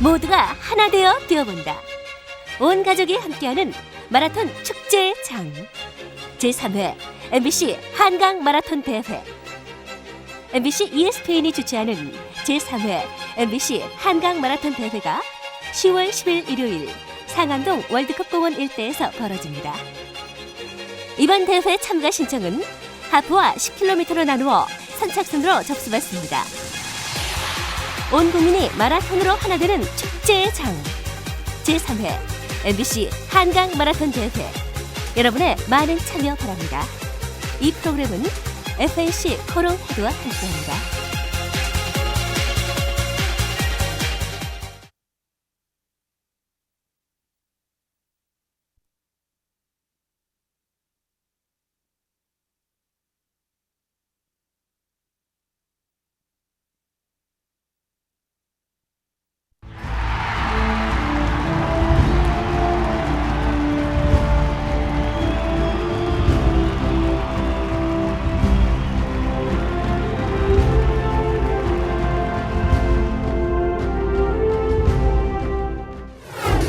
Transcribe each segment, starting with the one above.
모두가 하나 되어 뛰어본다. 온 가족이 함께하는 마라톤 축제의 장. 제3회 MBC 한강 마라톤 대회. MBC ESPN이 주최하는 제3회 MBC 한강 마라톤 대회가 10월 10일 일요일 상암동 월드컵 공원 일대에서 벌어집니다. 이번 대회 참가 신청은 하프와 10km로 나누어 선착순으로 접수받습니다. 온 국민이 마라톤으로 하나 되는 축제의 장 제3회 MBC 한강 마라톤 대회 여러분의 많은 참여 바랍니다. 이 프로그램은 FNC 코롱 헤드와 함께합니다.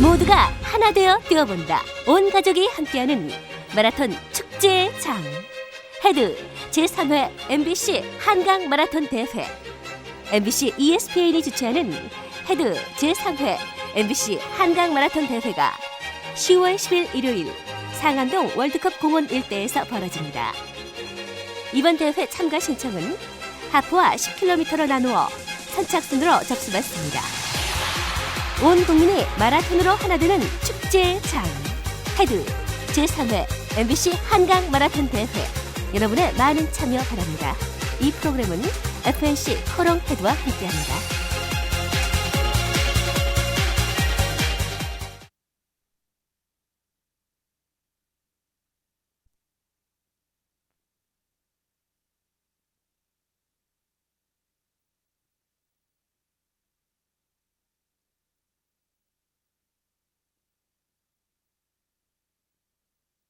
모두가 하나 되어 뛰어본다. 온 가족이 함께하는 마라톤 축제의 장. 헤드 제3회 MBC 한강 마라톤 대회. MBC ESPN이 주최하는 헤드 제3회 MBC 한강 마라톤 대회가 10월 10일 일요일 상암동 월드컵 공원 일대에서 벌어집니다. 이번 대회 참가 신청은 하프와 10km로 나누어 선착순으로 접수받습니다. 온 국민이 마라톤으로 하나 되는 축제의 장 헤드 제3회 MBC 한강 마라톤 대회 여러분의 많은 참여 바랍니다. 이 프로그램은 FNC 코롱 헤드와 함께합니다.